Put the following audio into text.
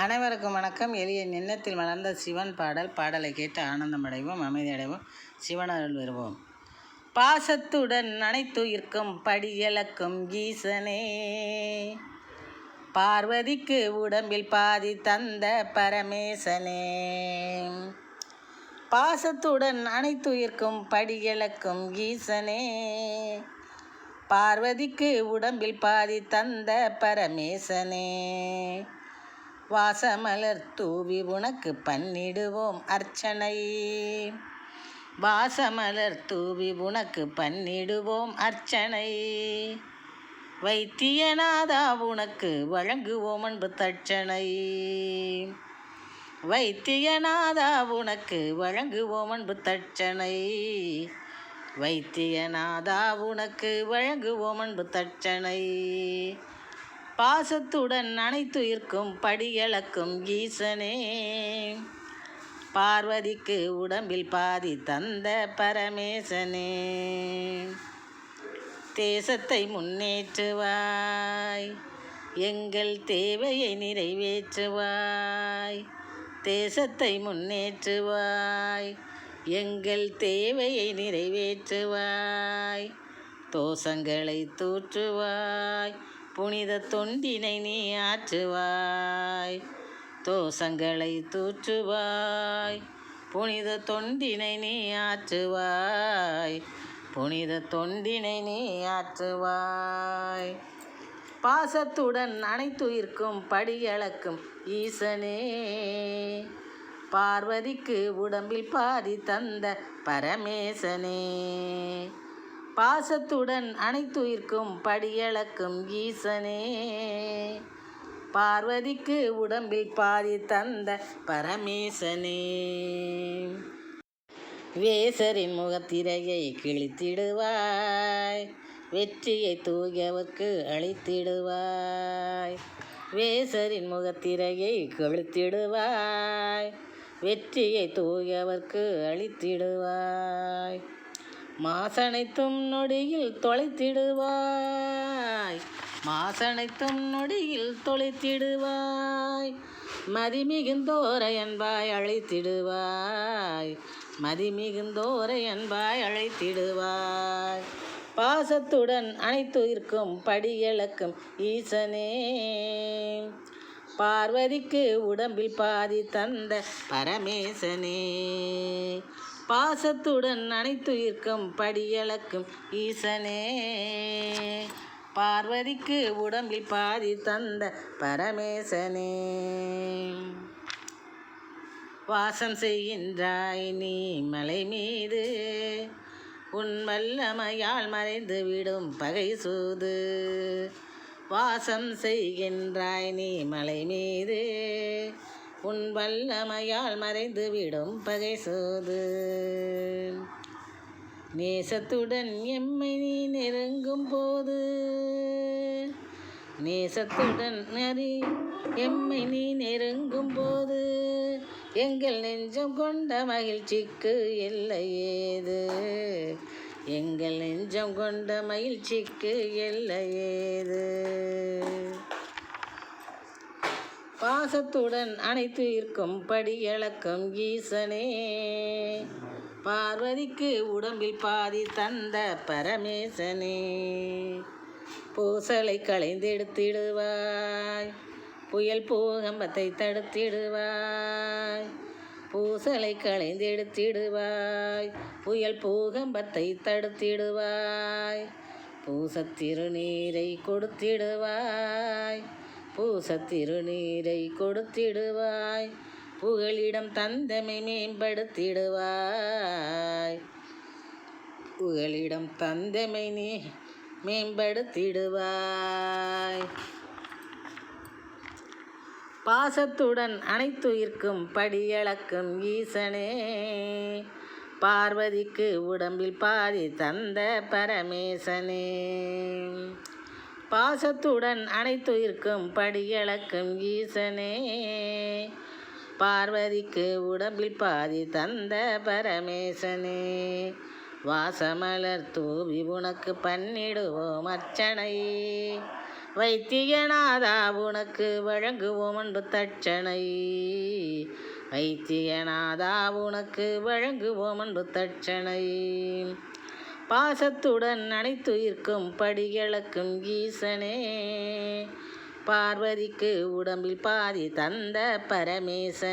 அனைவருக்கும் வணக்கம். எளிய எண்ணத்தில் மலர்ந்த சிவன் பாடல். பாடலை கேட்டு ஆனந்தம் அடைவோம் அமைதி அடைவோம் சிவனருள் வருவோம் பாசத்துடன் அனைத்துயிர்க்கும் படியலக்கும் ஈசனே. பார்வதிக்கு உடம்பில் பாதி தந்த பரமேசனே. பாசத்துடன் அனைத்துயிர்க்கும் படியலக்கும் ஈசனே. பார்வதிக்கு உடம்பில் பாதி தந்த பரமேசனே. வாசமலர் தூவி உனக்கு பண்ணிடுவோம் அர்ச்சனை. வாசமலர் தூவி உனக்கு பண்ணிடுவோம் அர்ச்சனை. வைத்தியநாதா உனக்கு வழங்குவோம் அன்பு தட்சணை. வைத்தியநாதா உனக்கு வழங்குவோம் அன்பு தட்சணை. வைத்தியநாதா உனக்கு வழங்குவோம் அன்பு தட்சணை. பாசத்துடன் அனைத்துயிர்க்கும் படியளக்கும் ஈசனே. பார்வதிக்கு உடம்பில் பாதி தந்த பரமேசனே. தேசத்தை முன்னேற்றுவாய். எங்கள் தேவையை நிறைவேற்றுவாய். தேசத்தை முன்னேற்றுவாய். எங்கள் தேவையை நிறைவேற்றுவாய். தோசங்களை தூற்றுவாய். புனித தொண்டினை நீ ஆற்றுவாய் தோஷங்களை தூற்றுவாய். புனித தொண்டினை நீ ஆற்றுவாய் புனித தொண்டினை நீ ஆற்றுவாய். பாசத்துடன் அனைத்துயிர்க்கும் படியளக்கும் ஈசனே பார்வதிக்கு உடம்பில் பாதி தந்த பரமேசனே. பாசத்துடன் அனைத்துயிர்க்கும் படியளக்கும் ஈசனே. பார்வதிக்கு உடம்பில் பாதி தந்த பரமேசனே. வேசரின் முகத்திரையை கிழித்திடுவாய். வெற்றியை தூயவர்க்கு அளித்திடுவாய். வேசரின் முகத்திரையை கொளுத்திடுவாய் வெற்றியை தூயவர்க்கு அளித்திடுவாய். மாசனைத்தும் நொடியில் தொலைத்திடுவாய். மாசனைத்தும் நொடியில் தொலைத்திடுவாய். மதிமிகுந்தோரை என்பாய் அழைத்திடுவாய். மதிமிகுந்தோரை என்பாய் அழைத்திடுவாய். பாசத்துடன் அனைத்துயிர்க்கும் படியளக்கும் ஈசனே. பார்வதிக்கு உடம்பில் பாதி தந்த பரமேசனே. பாசத்துடன் அனைத்துயிர்க்கும் படியளக்கும் ஈசனே. பார்வதிக்கு உடம்பில் பாதி தந்த பரமேசனே. வாசம் செய்கின்றாய் நீ மலை மீது உன் வல்லமையால் மறைந்து விடும் பகை சூது. வாசம் செய்கின்றாய் நீ மலை மீது உன் வல்லமையால் மறைந்து விடும் பகை சோது. நேசத்துடன் எம்மை நீ நெருங்கும் போது நேசத்துடன் நரி எம்மை நீ நெருங்கும் போது எங்கள் நெஞ்சம் கொண்ட மகிழ்ச்சிக்கு எல்லை ஏது எங்கள் நெஞ்சம் கொண்ட மகிழ்ச்சிக்கு எல்லை ஏது பாசத்துடன் அனைத்து இருக்கும் படியளக்கும் ஈசனே. பார்வதிக்கு உடம்பில் பாதி தந்த பரமேசனே. பூசலை களைந்தெடுத்திடுவாய். புயல் பூகம்பத்தை தடுத்திடுவாய். பூசலை களைந்தெடுத்திடுவாய். புயல் பூகம்பத்தை தடுத்திடுவாய். பூசத்திருநீரை கொடுத்திடுவாய். பூச திருநீரை கொடுத்திடுவாய். புகழிடம் தந்தமை மேம்படுத்திடுவாய். புகழிடம் தந்தமை நீ மேம்படுத்திடுவாய். பாசத்துடன் அனைத்துயிர்க்கும் படியளக்கும் ஈசனே. பார்வதிக்கு உடம்பில் பாதி தந்த பரமேசனே. பாசத்துடன் அனைத்துயிர்க்கும் படியளக்கும் ஈசனே. பார்வதிக்கு உடம்பில் பாதி தந்த பரமேசனே. வாசமலர் தூவி உனக்கு பன்னிடுவோம் அர்ச்சனை. வைத்தியநாதா உனக்கு வழங்குவோம் அன்பு தட்சணை. வைத்தியநாதா உனக்கு வழங்குவோம் அன்பு தட்சணை. பாசத்துடன் அனைத்துயிர்க்கும் படிகளக்கும் ஈசனே. பார்வதிக்கு உடம்பில் பாதி தந்த பரமேசன்.